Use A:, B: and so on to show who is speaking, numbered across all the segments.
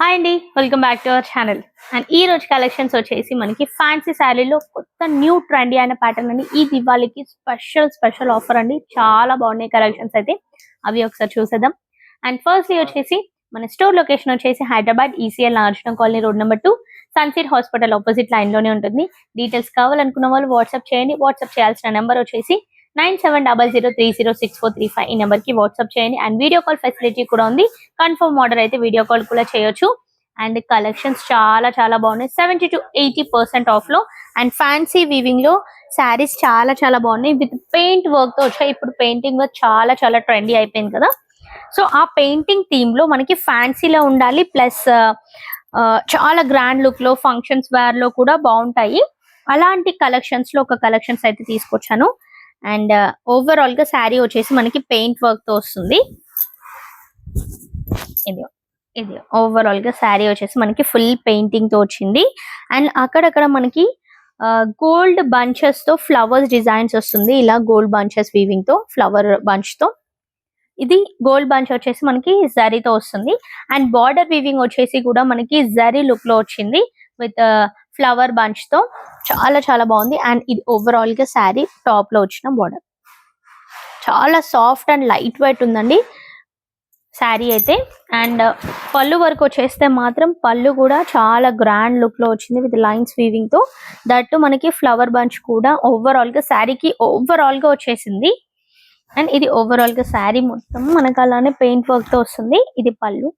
A: Hi అండి welcome back to our channel and ఈ రోజు కలెక్షన్స్ వచ్చేసి మనకి ఫ్యాన్సీ శారీలో కొత్త న్యూ ట్రెండీ అయిన ప్యాటర్న్ అండి. ఈ దివాళీకి స్పెషల్ స్పెషల్ ఆఫర్ అండి. చాలా బాగున్నాయి కలెక్షన్స్ అయితే. అవి ఒకసారి చూసేద్దాం. అండ్ ఫస్ట్ వచ్చేసి మన స్టోర్ లొకేషన్ వచ్చేసి Hyderabad ECL Nagarjuna colony road number two సన్సీట్ hospital opposite లైన్లోనే ఉంటుంది. డీటెయిల్స్ కావాలనుకున్న వాళ్ళు వాట్సాప్ చేయండి. వాట్సాప్ చేయాల్సిన నెంబర్ వచ్చేసి nine seven double zero three zero six four three five ఈ నెంబర్కి వాట్సాప్ చేయండి. అండ్ వీడియో కాల్ ఫెసిలిటీ కూడా ఉంది. కన్ఫర్మ్ ఆర్డర్ అయితే వీడియో కాల్ కూడా చేయొచ్చు. అండ్ కలెక్షన్స్ చాలా చాలా బాగున్నాయి. సెవెంటీ టు ఎయిటీ పర్సెంట్ ఆఫ్లో అండ్ ఫ్యాన్సీ వీవింగ్లో శారీస్ చాలా చాలా బాగున్నాయి. విత్ పెయింట్ వర్క్తో వచ్చాయి. ఇప్పుడు పెయింటింగ్ వర్క్ చాలా చాలా ట్రెండీ అయిపోయింది కదా. సో ఆ పెయింటింగ్ థీమ్లో మనకి ఫ్యాన్సీలో ఉండాలి. ప్లస్ చాలా గ్రాండ్ లుక్లో ఫంక్షన్స్ వేర్లో కూడా బాగుంటాయి. అలాంటి కలెక్షన్స్లో ఒక కలెక్షన్స్ అయితే తీసుకొచ్చాను. అండ్ uh, ఓవరాల్గా శారీ వచ్చేసి మనకి పెయింట్ వర్క్తో వస్తుంది. ఇది ఇది ఓవరాల్గా శారీ వచ్చేసి మనకి ఫుల్ పెయింటింగ్తో వచ్చింది. అండ్ అక్కడక్కడ మనకి uh, గోల్డ్ బంచెస్తో ఫ్లవర్స్ డిజైన్స్ వస్తుంది. ఇలా గోల్డ్ బంచెస్ వీవింగ్తో ఫ్లవర్ బంచ్తో. ఇది గోల్డ్ బంచ్ వచ్చేసి మనకి జరీతో వస్తుంది. అండ్ బార్డర్ వీవింగ్ వచ్చేసి కూడా మనకి జరీ లుక్లో వచ్చింది. విత్ ఫ్లవర్ బంచ్తో చాలా చాలా బాగుంది. అండ్ ఇది ఓవరాల్గా శారీ టాప్లో వచ్చిన బోర్డర్ చాలా సాఫ్ట్ అండ్ లైట్ వెయిట్ ఉందండి శారీ అయితే. అండ్ uh, పళ్ళు వరకు వచ్చేస్తే మాత్రం పళ్ళు కూడా చాలా గ్రాండ్ లుక్లో వచ్చింది విత్ లైన్స్ వీవింగ్తో. దట్టు మనకి ఫ్లవర్ బంచ్ కూడా ఓవరాల్గా శారీకి ఓవరాల్గా వచ్చేసింది. అండ్ ఇది ఓవరాల్గా శారీ మొత్తం మనకు అలానే పెయింట్ వర్క్తో వస్తుంది. ఇది పళ్ళు.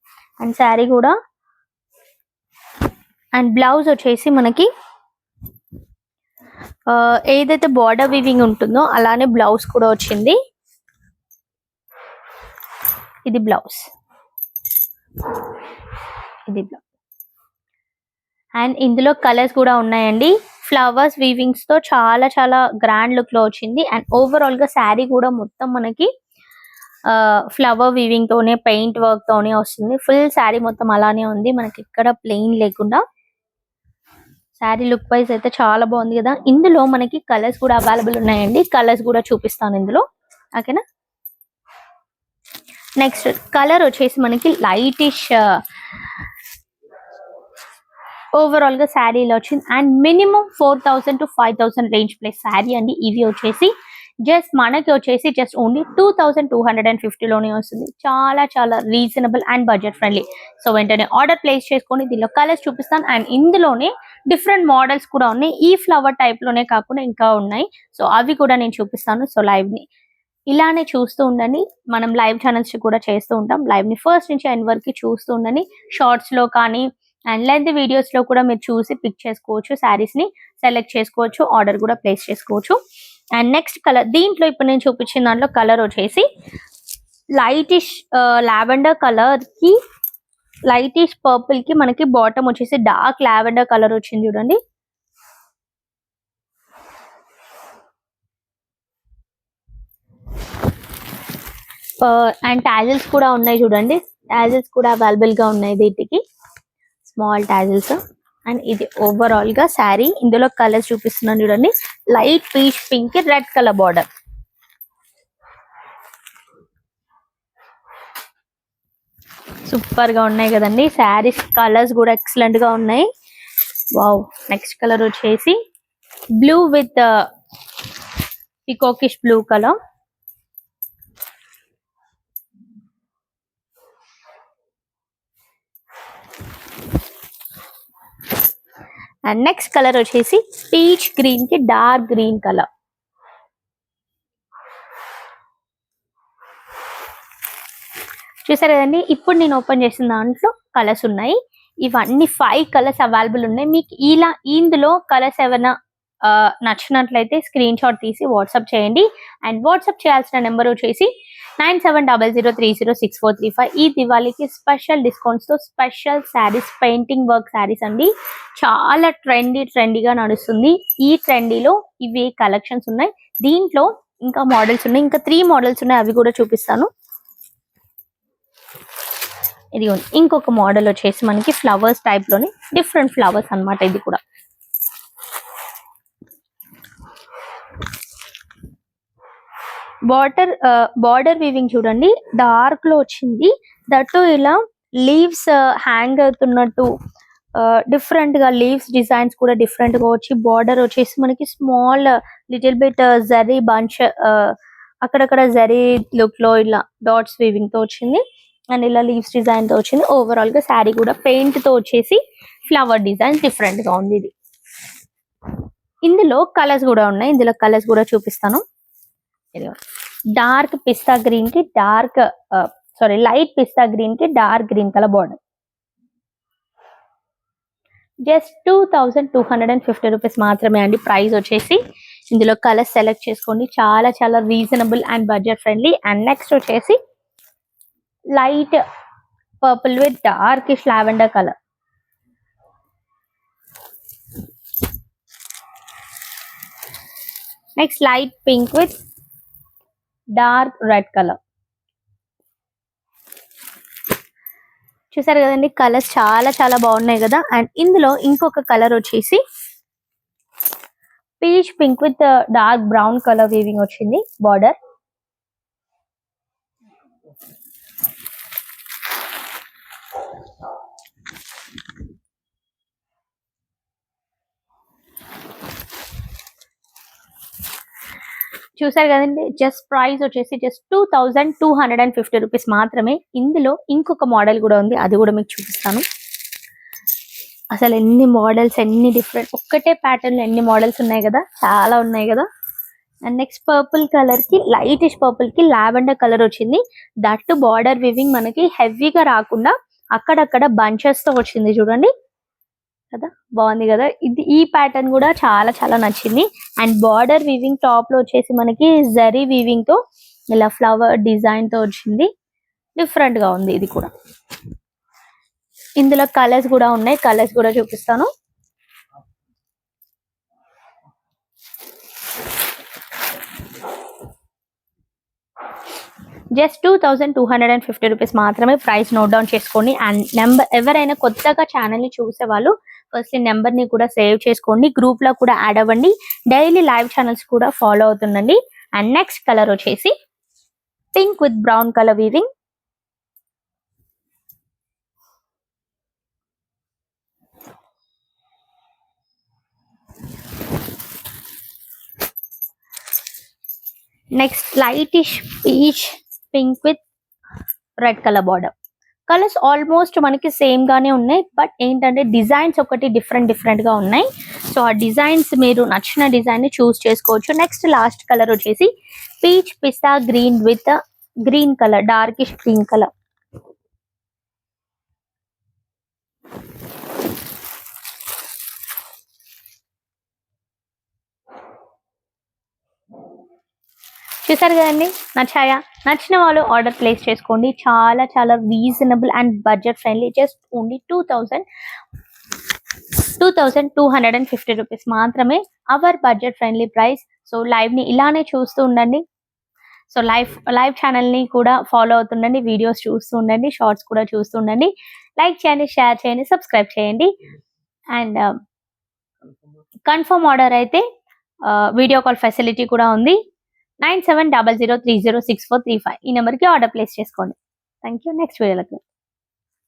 A: అండ్ శారీ కూడా అండ్ బ్లౌజ్ వచ్చేసి మనకి ఏదైతే బార్డర్ వీవింగ్ ఉంటుందో అలానే బ్లౌజ్ కూడా వచ్చింది. ఇది బ్లౌజ్. ఇది బ్లౌజ్ అండ్ ఇందులో కలర్స్ కూడా ఉన్నాయండి. ఫ్లవర్స్ వీవింగ్స్తో చాలా చాలా గ్రాండ్ లుక్లో వచ్చింది. అండ్ ఓవరాల్గా శారీ కూడా మొత్తం మనకి ఫ్లవర్ వీవింగ్ తోనే పెయింట్ వర్క్ తోనే వస్తుంది. ఫుల్ శారీ మొత్తం అలానే ఉంది. మనకి ఇక్కడ ప్లెయిన్ లేకుండా శారీ లుక్ వైజ్ అయితే చాలా బాగుంది కదా. ఇందులో మనకి కలర్స్ కూడా అవైలబుల్ ఉన్నాయండి. కలర్స్ కూడా చూపిస్తాను ఇందులో. ఓకేనా? నెక్స్ట్ కలర్ వచ్చేసి మనకి లైటిష్ ఓవరాల్గా శారీలో వచ్చింది. And minimum four thousand to five thousand range plus sari అండి. ఇవి వచ్చేసి జస్ట్ మనకి వచ్చేసి just only two thousand two hundred and ఫిఫ్టీలోనే వస్తుంది. చాలా చాలా reasonable and budget friendly so వెంటనే ఆర్డర్ ప్లేస్ చేసుకొని దీనిలో కలర్స్ చూపిస్తాను. అండ్ ఇందులోనే డిఫరెంట్ మోడల్స్ కూడా ఉన్నాయి. ఈ ఫ్లవర్ టైప్లోనే కాకుండా ఇంకా ఉన్నాయి. సో అవి కూడా నేను చూపిస్తాను. సో లైవ్ని. ఇలానే చూస్తూ ఉండండి. మనం లైవ్ ఛానల్స్ కూడా చేస్తూ ఉంటాం. లైవ్ని ఫస్ట్ నుంచి ఎండ్ వరకు చూస్తూ ఉండండి. షార్ట్స్లో కానీ అండ్ లెంత్ వీడియోస్లో కూడా మీరు చూసి పిక్ చేసుకోవచ్చు. శారీస్ని సెలెక్ట్ చేసుకోవచ్చు. ఆర్డర్ కూడా ప్లేస్ చేసుకోవచ్చు. అండ్ నెక్స్ట్ కలర్ దీంట్లో ఇప్పుడు నేను చూపించిన దాంట్లో కలర్ వచ్చేసి లైటిష్ లావెండర్ కలర్కి లైటిష్ పర్పుల్కి మనకి బాటమ్ వచ్చేసి డార్క్ లావెండర్ కలర్ వచ్చింది చూడండి. Uh, అండ్ టాజిల్స్ కూడా ఉన్నాయి చూడండి. టాజిల్స్ కూడా అవైలబుల్గా ఉన్నాయి వీటికి. స్మాల్ టాజిల్స్ అండ్ ఇది ఓవరాల్గా శారీ ఇందులో కలర్స్ చూపిస్తున్నాను చూడండి. Light peach pink red colour border సూపర్గా ఉన్నాయి కదండి. శారీస్ కలర్స్ కూడా ఎక్సలెంట్గా ఉన్నాయి. వావ్ నెక్స్ట్ కలర్ వచ్చేసి blue with peacockish blue colour and next colour వచ్చేసి పీచ్ గ్రీన్కి డార్క్ గ్రీన్ కలర్ చూసారు కదండి? ఇప్పుడు నేను ఓపెన్ చేసిన దాంట్లో కలర్స్ ఉన్నాయి. ఇవన్నీ ఫైవ్ కలర్స్ అవైలబుల్ ఉన్నాయి. మీకు ఇలా ఇందులో కలర్స్ ఏమైనా నచ్చినట్లయితే స్క్రీన్ షాట్ తీసి వాట్సాప్ చేయండి. అండ్ వాట్సాప్ చేయాల్సిన నెంబర్ వచ్చేసి nine seven double zero three zero six four three five. ఈ దివాళీకి special డిస్కౌంట్స్తో special saris painting work saris అండి. చాలా ట్రెండీ ట్రెండీగా నడుస్తుంది. ఈ ట్రెండీలో ఇవి కలెక్షన్స్ ఉన్నాయి. దీంట్లో ఇంకా మోడల్స్ ఉన్నాయి. ఇంకా త్రీ మోడల్స్ ఉన్నాయి. అవి కూడా చూపిస్తాను. ఇది ఉంది. ఇంకొక మోడల్ వచ్చేసి మనకి ఫ్లవర్స్ టైప్లోని డిఫరెంట్ ఫ్లవర్స్ అన్నమాట ఇది కూడా. బార్డర్ బార్డర్ వీవింగ్ చూడండి. డార్క్లో వచ్చింది. దట్టు ఇలా లీవ్స్ హ్యాంగ్ అవుతున్నట్టు డిఫరెంట్గా లీవ్స్ డిజైన్స్ కూడా డిఫరెంట్గా వచ్చి బార్డర్ వచ్చేసి మనకి small little bit zari bunch అక్కడక్కడ జరీ లుక్లో ఇలా డాట్స్ వీవింగ్తో వచ్చింది. అండ్ ఇలా లీవ్స్ డిజైన్తో వచ్చింది. ఓవరాల్గా శారీ కూడా పెయింట్తో వచ్చేసి ఫ్లవర్ డిజైన్ డిఫరెంట్గా ఉంది ఇది. ఇందులో కలర్స్ కూడా ఉన్నాయి. ఇందులో కలర్స్ కూడా చూపిస్తాను. డార్క్ పిస్తా గ్రీన్కి డార్క్ సారీ లైట్ పిస్తా గ్రీన్కి dark green colour border just two thousand two hundred and fifty rupees మాత్రమే అండి ప్రైస్ వచ్చేసి. ఇందులో కలర్ సెలెక్ట్ చేసుకోండి. చాలా చాలా reasonable and budget friendly and next వచ్చేసి light purple with darkish lavender colour next light pink with dark red colour. చూసారు కదండి కలర్స్ చాలా చాలా బాగున్నాయి కదా. అండ్ ఇందులో ఇంకొక కలర్ వచ్చేసి peach pink with dark brown colour weaving వచ్చింది బార్డర్. చూసారు కదండి జస్ట్ ప్రైస్ వచ్చేసి just two thousand two hundred and fifty rupees మాత్రమే. ఇందులో ఇంకొక మోడల్ కూడా ఉంది అది కూడా మీకు చూపిస్తాను. అసలు ఎన్ని మోడల్స్ ఎన్ని డిఫరెంట్ ఒక్కటే ప్యాటర్న్ ఎన్ని మోడల్స్ ఉన్నాయి కదా చాలా ఉన్నాయి కదా. అండ్ నెక్స్ట్ పర్పుల్ కలర్కి లైటిష్ పర్పుల్కి లావెండర్ కలర్ వచ్చింది. దట్ బార్డర్ వివింగ్ మనకి హెవీగా రాకుండా అక్కడక్కడ బంచెస్తో వచ్చింది చూడండి. కదా? బాగుంది కదా? ఇది ఈ ప్యాటర్న్ కూడా చాలా చాలా నచ్చింది. అండ్ బార్డర్ వీవింగ్ టాప్లో వచ్చేసి మనకి జరీ వీవింగ్తో ఇలా ఫ్లవర్ డిజైన్తో వచ్చింది. డిఫరెంట్గా ఉంది ఇది కూడా. ఇందులో కలర్స్ కూడా ఉన్నాయి. కలర్స్ కూడా చూపిస్తాను. Just two thousand two hundred and fifty rupees మాత్రమే ప్రైస్ నోట్ డౌన్ చేసుకోండి. అండ్ నెంబర్ ఎవరైనా కొత్తగా ఛానల్ని చూసే వాళ్ళు ఫస్ట్ నెంబర్ని కూడా సేవ్ చేసుకోండి. గ్రూప్లో కూడా యాడ్ అవ్వండి. డైలీ లైవ్ ఛానల్స్ కూడా ఫాలో అవుతుందండి అండ్ నెక్స్ట్ కలర్ వచ్చేసి pink with brown colour weaving. Next lightish peach pink with red colour border. Colours almost మనకి సేమ్ గానే ఉన్నాయి బట్ ఏంటంటే డిజైన్స్ ఒకటి డిఫరెంట్ డిఫరెంట్గా ఉన్నాయి. సో ఆ డిజైన్స్ మీరు నచ్చిన డిజైన్ని చూస్ చేసుకోవచ్చు. నెక్స్ట్ లాస్ట్ కలర్ వచ్చేసి peach pista green with green colour darkish green colour. చూసారు కదండి? నచ్చాయా? నచ్చిన వాళ్ళు ఆర్డర్ ప్లేస్ చేసుకోండి. చాలా చాలా reasonable and budget friendly just only two thousand two thousand two hundred and fifty rupees మాత్రమే our budget friendly price so లైవ్ని ఇలానే చూస్తూ ఉండండి. సో లైవ్ లైవ్ ఛానల్ని కూడా ఫాలో అవుతుండండి. వీడియోస్ చూస్తూ ఉండండి. షార్ట్స్ కూడా చూస్తూ ఉండండి. లైక్ చేయండి షేర్ చేయండి సబ్స్క్రైబ్ చేయండి. అండ్ కన్ఫర్మ్ ఆర్డర్ అయితే వీడియో కాల్ ఫెసిలిటీ కూడా ఉంది. Nine seven double zero three zero six four three five ఈ నెంబర్కి ఆర్డర్ ప్లేస్ చేసుకోండి. Thank you next వీడియోలకు